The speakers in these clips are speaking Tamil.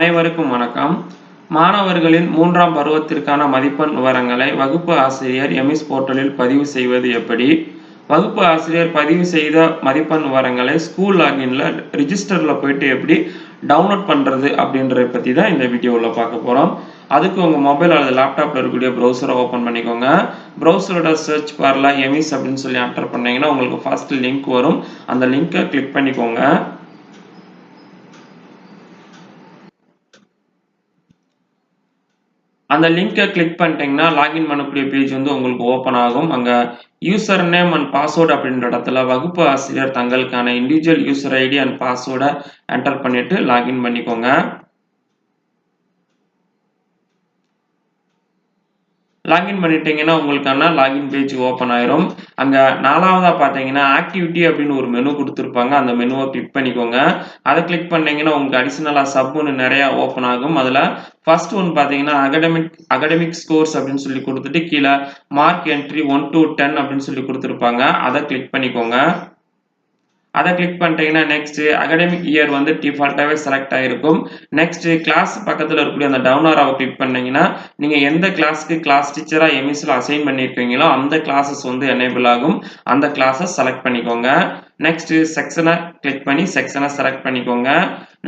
அனைவருக்கும் வணக்கம். மாணவர்களின் மூன்றாம் பருவத்திற்கான மதிப்பெண் விவரங்களை வகுப்பு ஆசிரியர் எமிஸ் போர்ட்டலில் பதிவு செய்வது எப்படி? வகுப்பு ஆசிரியர் பதிவு செய்த மதிப்பெண் விவரங்களை ஸ்கூல் லாகின்ல ரிஜிஸ்டரில் போயிட்டு எப்படி டவுன்லோட் பண்ணுறது அப்படின்றத பற்றி தான் இந்த வீடியோவில் பார்க்க போகிறோம் அதுக்கு உங்கள் மொபைல் அல்லது லேப்டாப்பில் இருக்கக்கூடிய ப்ரௌசரை ஓப்பன் பண்ணிக்கோங்க. ப்ரௌசரோட சர்ச் பாரில் எமிஸ் அப்படின்னு சொல்லி என்டர் பண்ணீங்கன்னா உங்களுக்கு ஃபர்ஸ்ட் லிங்க் வரும். அந்த லிங்கை கிளிக் பண்ணிக்கோங்க. அந்த லிங்கை கிளிக் பண்ணிட்டீங்கன்னா லாகின் பண்ணக்கூடிய பேஜ் வந்து உங்களுக்கு ஓப்பன் ஆகும். அங்கே யூசர் நேம் அண்ட் பாஸ்வேர்டு அப்படின்ற இடத்துல வகுப்பு ஆசிரியர் தங்களுக்கான இண்டிவிஜுவல் யூசர் ஐடி அண்ட் பாஸ்வேர்டை என்டர் பண்ணிவிட்டு லாகின் பண்ணிக்கோங்க. லாகின் பண்ணிட்டீங்கன்னா உங்களுக்கான லாகின் பேஜ் ஓப்பன் ஆயிரும். அங்கே நாலாவதாக பார்த்தீங்கன்னா ஆக்டிவிட்டி அப்படின்னு ஒரு மெனு கொடுத்துருப்பாங்க. அந்த மெனுவை கிளிக் பண்ணிக்கோங்க. அதை கிளிக் பண்ணீங்கன்னா உங்களுக்கு அடிஷ்னலாக சப்னு நிறையா ஓப்பன் ஆகும். அதில் ஃபர்ஸ்ட் ஒன் பார்த்தீங்கன்னா அகடமிக் அகடமிக் ஸ்கோர்ஸ் அப்படின்னு சொல்லி கொடுத்துட்டு கீழே mark entry one to ten அப்படின்னு சொல்லி கொடுத்துருப்பாங்க. அதை கிளிக் பண்ணிக்கோங்க. அதை கிளிக் பண்ணிட்டீங்கன்னா நெக்ஸ்ட் அகடமிக் இயர் வந்து டிஃபால்ட்டாகவே செலக்ட் ஆகிருக்கும் நெக்ஸ்ட் கிளாஸ் பக்கத்தில் இருக்கக்கூடிய அந்த டவுன் ஆராவை கிளிக் பண்ணிங்கன்னா நீங்கள் எந்த கிளாஸ்க்கு கிளாஸ் டீச்சராக எம்இஸில் அசைன் பண்ணியிருக்கீங்களோ அந்த கிளாஸஸ் வந்து எனேபிள் ஆகும். அந்த கிளாஸஸ் செலக்ட் பண்ணிக்கோங்க. நெக்ஸ்ட் செக்ஷனை கிளிக் பண்ணி செக்ஷனை செலக்ட் பண்ணிக்கோங்க.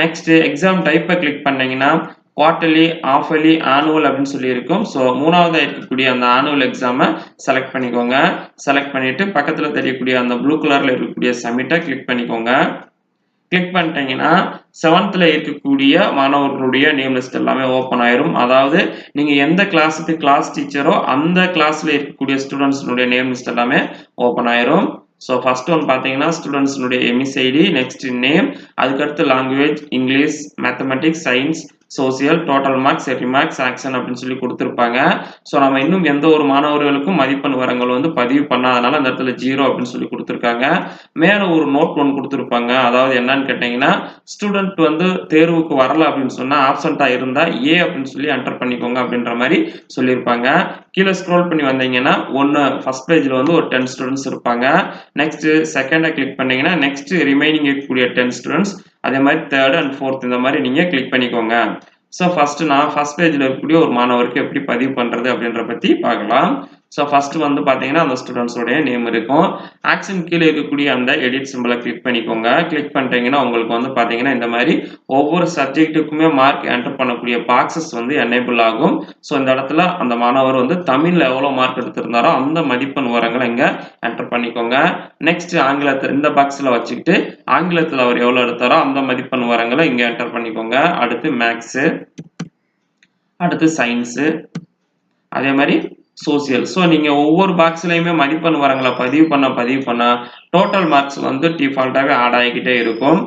நெக்ஸ்ட் எக்ஸாம் டைப்பை கிளிக் பண்ணீங்கன்னா குவார்டர்லி ஆஃபர்லி ஆனுவல் அப்படின்னு சொல்லி இருக்கும் ஸோ மூணாவதாக இருக்கக்கூடிய அந்த ஆனுவல் எக்ஸாமை செலக்ட் பண்ணிக்கோங்க. செலக்ட் பண்ணிவிட்டு பக்கத்தில் தெரியக்கூடிய அந்த ப்ளூ கலரில் இருக்கக்கூடிய சப்மிட்டை கிளிக் பண்ணிக்கோங்க. கிளிக் பண்ணிட்டீங்கன்னா செவன்த்தில் இருக்கக்கூடிய மாணவர்களுடைய நேம் லிஸ்ட் எல்லாமே ஓப்பன் ஆயிரும். அதாவது நீங்கள் எந்த கிளாஸுக்கு கிளாஸ் டீச்சரோ அந்த கிளாஸில் இருக்கக்கூடிய ஸ்டூடெண்ட்ஸினுடைய நேம் லிஸ்ட் எல்லாமே ஓப்பன் ஆயிரும். ஸோ ஃபஸ்ட் ஒன் பார்த்தீங்கன்னா ஸ்டூடெண்ட்ஸினுடைய எம்இஸ்ஐடி நெக்ஸ்ட் நேம் அதுக்கடுத்து language English mathematics science social total marks remarks action அப்படின்னு சொல்லி கொடுத்துருப்பாங்க. ஸோ நம்ம இன்னும் எந்த ஒரு மாணவர்களுக்கும் மதிப்பெண் விவரங்கள் வந்து பதிவு பண்ணாதனால அந்த இடத்துல ஜீரோ அப்படின்னு சொல்லி கொடுத்துருக்காங்க. மேலே ஒரு நோட் ஒன்று கொடுத்துருப்பாங்க. அதாவது என்னன்னு கேட்டிங்கன்னா ஸ்டூடெண்ட் வந்து தேர்வுக்கு வரல அப்படின்னு சொன்னால் ஆப்சண்ட்டாக இருந்தால் ஏ அப்படின்னு சொல்லி என்டர் பண்ணிக்கோங்க அப்படின்ற மாதிரி சொல்லியிருப்பாங்க. கீழே ஸ்க்ரோல் பண்ணி வந்தீங்கன்னா ஒன்று ஃபர்ஸ்ட் பேஜில் வந்து ஒரு டென் ஸ்டூடெண்ட்ஸ் இருப்பாங்க. நெக்ஸ்ட் செகண்டை கிளிக் பண்ணீங்கன்னா நெக்ஸ்ட் ரிமைனிங் இருக்கக்கூடிய டென் ஸ்டூடெண்ட்ஸ் அதே மாதிரி தேர்ட் அண்ட் ஃபோர்த் இந்த மாதிரி நீங்கள் கிளிக் பண்ணிக்கோங்க. ஸோ ஃபர்ஸ்ட் நான் ஃபர்ஸ்ட் பேஜில் இருக்கக்கூடிய ஒரு மாணவருக்கு எப்படி பதிவு பண்ணுறது அப்படின்ற பற்றி பார்க்கலாம். ஸோ ஃபர்ஸ்ட் வந்து பார்த்தீங்கன்னா அந்த ஸ்டூடெண்ட்ஸோடைய நேம் இருக்கும். ஆக்ஷன் கீழே இருக்கக்கூடிய அந்த எடிட் சிம்பிளை கிளிக் பண்ணிக்கோங்க. கிளிக் பண்ணிட்டீங்கன்னா உங்களுக்கு வந்து பார்த்தீங்கன்னா இந்த மாதிரி ஒவ்வொரு சப்ஜெக்ட்டுக்குமே மார்க் என்டர் பண்ணக்கூடிய பாக்ஸஸ் வந்து எனேபிள் ஆகும். ஸோ இந்த இடத்துல அந்த மாணவர் வந்து தமிழில் எவ்வளோ மார்க் எடுத்திருந்தாரோ அந்த மதிப்பெண் உரங்களை இங்கே என்டர் பண்ணிக்கோங்க. நெக்ஸ்ட் ஆங்கிலத்தில் இந்த பாக்ஸில் வச்சுக்கிட்டு ஆங்கிலத்தில் அவர் எவ்வளோ எடுத்தாரோ அந்த மதிப்பெண் உரங்களை இங்கே என்டர் பண்ணிக்கோங்க. அடுத்து மேக்ஸு அடுத்து சயின்ஸு அதே மாதிரி சோசியல் ஸோ நீங்கள் ஒவ்வொரு பாக்ஸ்லையுமே மதிப்பெண் வரங்களை பதிவு பண்ண பதிவு பண்ண டோட்டல் மார்க்ஸ் வந்து டிஃபால்ட்டாகவே ஆட் ஆகிக்கிட்டே இருக்கும்.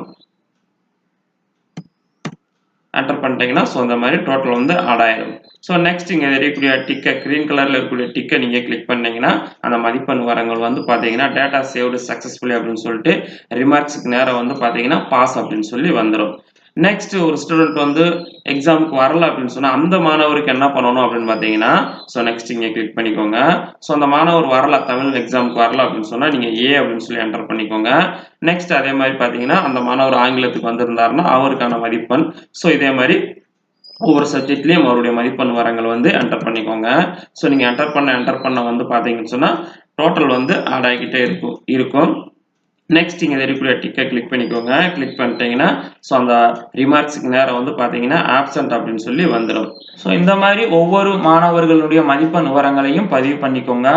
என்டர் பண்ணிட்டீங்கன்னா ஸோ அந்த மாதிரி டோட்டல் வந்து ஆட் ஆயிடும் ஸோ நெக்ஸ்ட் இங்கே தெரியக்கூடிய டிக்கை க்ரீன் கலரில் இருக்கக்கூடிய டிக்கை நீங்கள் கிளிக் பண்ணிங்கன்னா அந்த மதிப்பெண் வரங்கள் வந்து பார்த்தீங்கன்னா டேட்டா சேவ்டு சக்ஸஸ்ஃபுல்லி அப்படின்னு சொல்லிட்டு ரிமார்க்ஸுக்கு நேரம் வந்து பார்த்தீங்கன்னா பாஸ் அப்படின்னு சொல்லி வந்துடும் நெக்ஸ்ட் ஒரு ஸ்டூடெண்ட் வந்து எக்ஸாமுக்கு வரல அப்படின்னு சொன்னால் அந்த மாணவருக்கு என்ன பண்ணணும் அப்படின்னு பார்த்தீங்கன்னா ஸோ நெக்ஸ்ட் இங்கே கிளிக் பண்ணிக்கோங்க. ஸோ அந்த மாணவர் வரல தமிழ் எக்ஸாமுக்கு வரல அப்படின்னு சொன்னால் நீங்கள் ஏ அப்படின்னு சொல்லி என்டர் பண்ணிக்கோங்க. நெக்ஸ்ட் அதே மாதிரி பார்த்தீங்கன்னா அந்த மாணவர் ஆங்கிலத்துக்கு வந்திருந்தாருன்னா அவருக்கான மதிப்பெண். ஸோ இதே மாதிரி ஒவ்வொரு சப்ஜெக்ட்லேயும் அவருடைய மதிப்பெண் வரங்கள் வந்து என்டர் பண்ணிக்கோங்க. ஸோ நீங்கள் என்டர் பண்ண என்டர் பண்ண வந்து பார்த்தீங்கன்னு சொன்னால் டோட்டல் வந்து ஆட் ஆகிக்கிட்டே இருக்கும் இருக்கும். நெக்ஸ்ட் இங்கே ரெகுலர் டிக்கை கிளிக் பண்ணிக்கோங்க. கிளிக் பண்ணிட்டீங்கன்னா ஸோ அந்த ரிமார்க்ஸுக்கு நேரம் வந்து பார்த்தீங்கன்னா ஆப்சண்ட் அப்படின்னு சொல்லி வந்துடும் ஸோ இந்த மாதிரி ஒவ்வொரு மாணவர்களுடைய மதிப்பெண் விவரங்களையும் பதிவு பண்ணிக்கோங்க.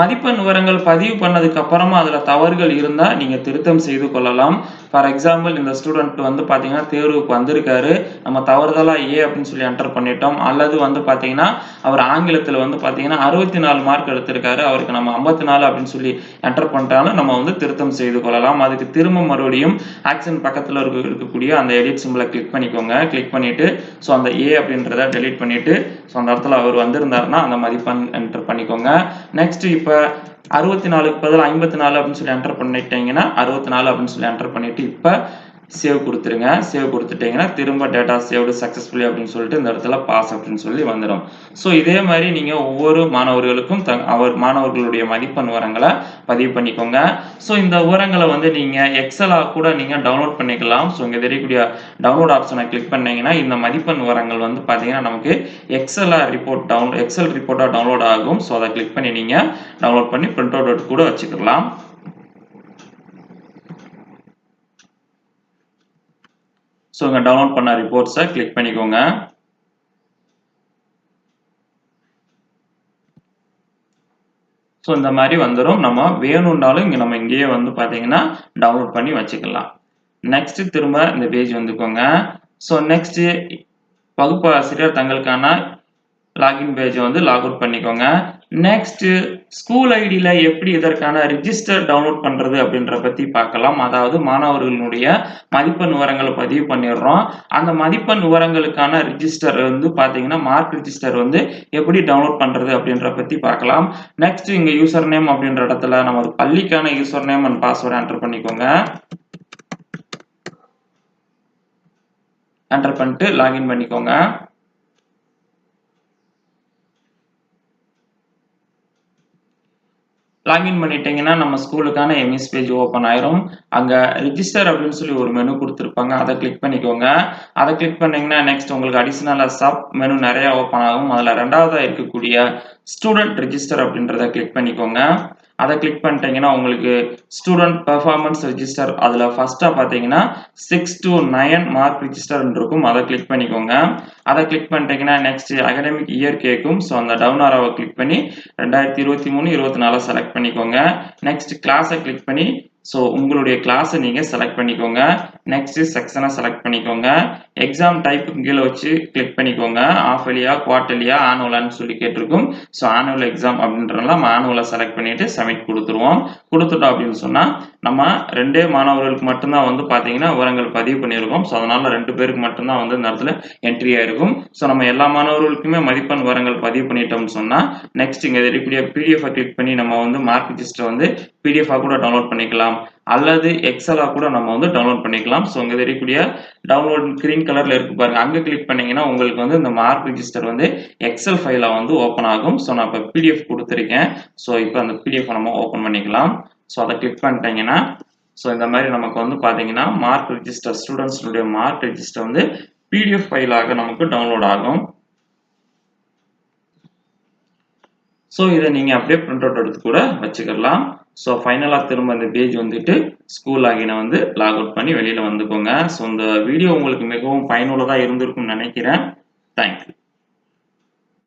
மதிப்பெண் விவரங்கள் பதிவு பண்ணதுக்கு அப்புறமா அதில் தவறுகள் இருந்தால் நீங்கள் திருத்தம் செய்து கொள்ளலாம். ஃபார் எக்ஸாம்பிள் இந்த ஸ்டூடெண்ட் வந்து பார்த்தீங்கன்னா தேர்வுக்கு வந்திருக்காரு. நம்ம தவறுதலாக ஏ அப்படின்னு சொல்லி என்டர் பண்ணிட்டோம். அல்லது வந்து பார்த்தீங்கன்னா அவர் ஆங்கிலத்தில் வந்து பார்த்தீங்கன்னா அறுபத்தி நாலு மார்க் எடுத்திருக்காரு. அவருக்கு நம்ம ஐம்பத்தி நாலு அப்படின்னு சொல்லி என்டர் பண்ணிட்டாலும் நம்ம வந்து திருத்தம் செய்து கொள்ளலாம். அதுக்கு திரும்ப மறுபடியும் ஆக்சன் பக்கத்தில் இருக்க இருக்கக்கூடிய அந்த எடிட் சிம்பிளை கிளிக் பண்ணிக்கோங்க. கிளிக் பண்ணிட்டு ஸோ அந்த ஏ அப்படின்றத டெலீட் பண்ணிட்டு ஸோ அந்த இடத்துல அவர் வந்திருந்தாருன்னா அந்த மதிப்பெண் என்டர் பண்ணிக்கோங்க. நெக்ஸ்ட் இப்போ அறுபத்தி நாலுக்கு பதில் ஐம்பத்தி நாலு அப்படின்னு சொல்லி என்டர் பண்ணிட்டீங்கன்னா அறுபத்தி நாலு அப்படின்னு சொல்லி என்டர் பண்ணிட்டு இப்போ சேவ் கொடுத்துருங்க. சேவ் கொடுத்துட்டீங்கன்னா திரும்ப டேட்டா சேவ்டு சக்ஸஸ்ஃபுல்லி அப்படின்னு சொல்லிட்டு இந்த இடத்துல பாஸ் அப்படின்னு சொல்லி வந்துடும். ஸோ இதே மாதிரி நீங்கள் ஒவ்வொரு மாணவர்களுக்கும் த அவர் மாணவர்களுடைய மதிப்பெண் உரங்களை பதிவு பண்ணிக்கோங்க. ஸோ இந்த உரங்களை வந்து நீங்கள் எக்ஸலாக கூட நீங்கள் டவுன்லோட் பண்ணிக்கலாம். ஸோ இங்கே தெரியக்கூடிய டவுன்லோட் ஆப்ஷனை கிளிக் பண்ணீங்கன்னா இந்த மதிப்பெண் உரங்கள் வந்து பார்த்தீங்கன்னா நமக்கு எக்ஸலாக ரிப்போர்ட் டவுன் எக்ஸல் ரிப்போர்ட்டாக டவுன்லோட் ஆகும். ஸோ அதை கிளிக் பண்ணி நீங்கள் டவுன்லோட் பண்ணி ப்ரிண்ட் அவுட் கூட வச்சுக்கலாம். ஸோ இங்கே டவுன்லோட் பண்ண ரிப்போர்ட்ஸை கிளிக் பண்ணிக்கோங்க. ஸோ இந்த மாதிரி வந்துடும் நம்ம வேணும்னாலும் இங்கே நம்ம இங்கேயே வந்து பார்த்தீங்கன்னா டவுன்லோட் பண்ணி வச்சுக்கலாம். நெக்ஸ்ட் திரும்ப இந்த பேஜ் வந்துக்கோங்க. ஸோ நெக்ஸ்ட் வகுப்பு ஆசிரியர் தங்களுக்கான லாகின் பேஜை வந்து லாக் அவுட் பண்ணிக்கோங்க. நெக்ஸ்ட் ஸ்கூல் ஐடியில் எப்படி இதற்கான ரிஜிஸ்டர் டவுன்லோட் பண்ணுறது அப்படின்ற பற்றி பார்க்கலாம். அதாவது மாணவர்களுடைய மதிப்பெண் விவரங்களை பதிவு பண்ணிடுறோம். அந்த மதிப்பெண் விவரங்களுக்கான ரிஜிஸ்டர் வந்து பார்த்தீங்கன்னா மார்க் ரிஜிஸ்டர் வந்து எப்படி டவுன்லோட் பண்ணுறது அப்படின்ற பற்றி பார்க்கலாம். நெக்ஸ்ட் இங்கே யூசர் நேம் அப்படின்ற இடத்துல நம்ம ஒரு பள்ளிக்கான user name and password enter பண்ணிக்கோங்க. என்டர் பண்ணிட்டு லாகின் பண்ணிக்கோங்க. லாகின் பண்ணிட்டீங்கன்னா நம்ம ஸ்கூலுக்கான எம்எஸ் பேஜ் ஓப்பன் ஆயிரும். அங்க ரிஜிஸ்டர் அப்படின்னு சொல்லி ஒரு மெனு கொடுத்துருப்பாங்க. அதை கிளிக் பண்ணிக்கோங்க. அதை கிளிக் பண்ணீங்கன்னா நெக்ஸ்ட் உங்களுக்கு அடிஷ்னலாக சப் மெனு நிறைய ஓப்பன் ஆகும். அதில் ரெண்டாவதாக இருக்கக்கூடிய ஸ்டூடெண்ட் ரிஜிஸ்டர் அப்படின்றத கிளிக் பண்ணிக்கோங்க. அதை கிளிக் பண்ணிட்டீங்கன்னா உங்களுக்கு ஸ்டூடெண்ட் பெர்ஃபார்மன்ஸ் ரிஜிஸ்டர் அதில் ஃபர்ஸ்ட்டாக பார்த்தீங்கன்னா சிக்ஸ் டு நைன் மார்க் ரிஜிஸ்டர்னு இருக்கும். அதை கிளிக் பண்ணிக்கோங்க. அதை கிளிக் பண்ணிட்டீங்கன்னா நெக்ஸ்ட் அகடமிக் இயர் கேட்கும். ஸோ அந்த டவுன் ஆரோவை கிளிக் பண்ணி ரெண்டாயிரத்தி இருபத்தி மூணு இருபத்தி நாலு செலக்ட் பண்ணிக்கோங்க. நெக்ஸ்ட் கிளாஸை கிளிக் பண்ணி ஸோ உங்களுடைய கிளாஸை நீங்கள் செலக்ட் பண்ணிக்கோங்க. நெக்ஸ்ட் செக்ஷனை செலக்ட் பண்ணிக்கோங்க. எக்ஸாம் டைப்பு கீழே வச்சு கிளிக் பண்ணிக்கோங்க. ஆஃப் இயர்லியா குவார்டர்லியா ஆனுவலான்னு சொல்லி கேட்டிருக்கும். ஸோ ஆனுவல் எக்ஸாம் அப்படின்றதுனால நம்ம ஆனுவலை செலக்ட் பண்ணிட்டு சப்மிட் கொடுத்துருவோம். கொடுத்துட்டோம் அப்படின்னு சொன்னால் நம்ம ரெண்டே மாணவர்களுக்கு மட்டும்தான் வந்து பார்த்தீங்கன்னா விவரங்கள் பதிவு பண்ணியிருக்கோம். ஸோ அதனால ரெண்டு பேருக்கு மட்டும்தான் வந்து இந்த இடத்துல என்ட்ரி ஆயிருக்கும். ஸோ நம்ம எல்லா மாணவர்களுக்குமே மதிப்பெண் விவரங்கள் பதிவு பண்ணிட்டோம்னு சொன்னால் நெக்ஸ்ட் இங்கே இருக்கக்கூடிய பிடிஎஃப் கிளிக் பண்ணி நம்ம வந்து மார்க் லிஸ்ட்டை வந்து பிடிஎஃபாக கூட டவுன்லோட் பண்ணிக்கலாம். அல்லது எக்ஸலாக கூட நம்ம வந்து டவுன்லோட் பண்ணிக்கலாம். ஸோ இங்கே தெரியக்கூடிய டவுன்லோட் கிரீன் கலரில் இருக்கு பாருங்க. அங்கே கிளிக் பண்ணீங்கன்னா உங்களுக்கு வந்து இந்த மார்க் ரிஜிஸ்டர் வந்து எக்ஸல் ஃபைலாக வந்து ஓப்பன் ஆகும். ஸோ நான் இப்போ பிடிஎஃப் கொடுத்துருக்கேன். ஸோ இப்போ அந்த பிடிஎஃப் நம்ம ஓப்பன் பண்ணிக்கலாம். ஸோ அதை கிளிக் பண்ணிட்டீங்கன்னா ஸோ இந்த மாதிரி நமக்கு வந்து பார்த்தீங்கன்னா மார்க் ரிஜிஸ்டர் ஸ்டூடெண்ட்ஸுடைய மார்க் ரிஜிஸ்டர் வந்து பிடிஎஃப் ஃபைலாக நமக்கு டவுன்லோட் ஆகும். ஸோ இதை நீங்கள் அப்படியே பிரிண்ட் அவுட் எடுத்து கூட வச்சுக்கலாம். ஸோ ஃபைனலாக திரும்ப இந்த பேஜ் வந்துட்டு ஸ்கூல் லாகினை வந்து லாக் அவுட் பண்ணி வெளியில் வந்துக்கோங்க. ஸோ இந்த வீடியோ உங்களுக்கு மிகவும் பயனுள்ளதாக இருந்திருக்கும்னு நினைக்கிறேன். தேங்க்யூ